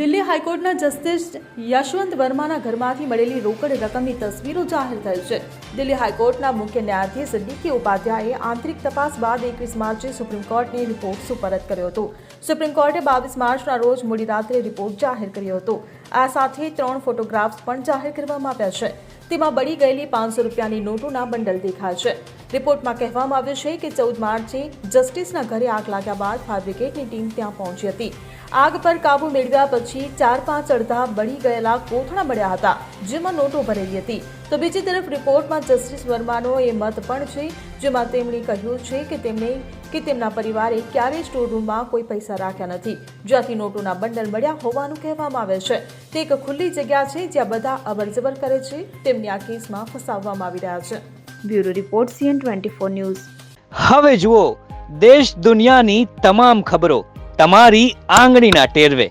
દિલ્હી હાઈકોર્ટના જસ્ટિસ યશવંત વર્માના ઘરમાંથી મળેલી રોકડ રકમની તસવીરો જાહેર થઈ છે. દિલ્હી હાઈકોર્ટના મુખ્ય ન્યાયાધીશ ડીકે ઉપાધ્યાયે આંતરિક તપાસ બાદ એકવીસ માર્ચે સુપ્રીમ કોર્ટને રિપોર્ટ સુપરત કર્યો હતો. સુપ્રીમ કોર્ટે બાવીસ માર્ચના રોજ મોડી રાત્રે રિપોર્ટ જાહેર કર્યો હતો. આ સાથે ત્રણ ફોટોગ્રાફ્સ પણ જાહેર કરવામાં આવ્યા છે. તેમાં બળી ગયેલી પાંચસો રૂપિયાની નોટોના બંડલ દેખાય છે. રિપોર્ટમાં કહેવામાં આવ્યું છે કે ચૌદ માર્ચે જસ્ટિસના ઘરે આગ લાગ્યા બાદ ફાયર બ્રિગેડની ટીમ ત્યાં પહોંચી હતી. આગ પર કાબુ મેળવ્યા પછી ચાર પાંચ અડધા બળી ગયેલા કોથળા મળ્યા હતા. જેમાં નોટો ભરેલી હતી. તો બીજી તરફ રિપોર્ટમાં જસ્ટિસ વર્માનો એ મત પણ છે જેમાં તેમણે કહ્યું છે કે તેમણે કે તેમના પરિવારે ક્યારેય સ્ટોર રૂમમાં કોઈ પૈસા રાખ્યા નથી. જ્યાંથી નોટોના બંડલ મળ્યા હોવાનું કહેવામાં આવે છે. તે એક ખુલ્લી જગ્યા છે જ્યાં બધા અવરજવર કરે છે તેમને આ કેસમાં ફસાવવામાં આવી રહ્યા છે. Bureau report CN twenty four news. હવે જુઓ દેશ દુનિયાની તમામ ખબરો તમારી આંગળીના ટેરવે.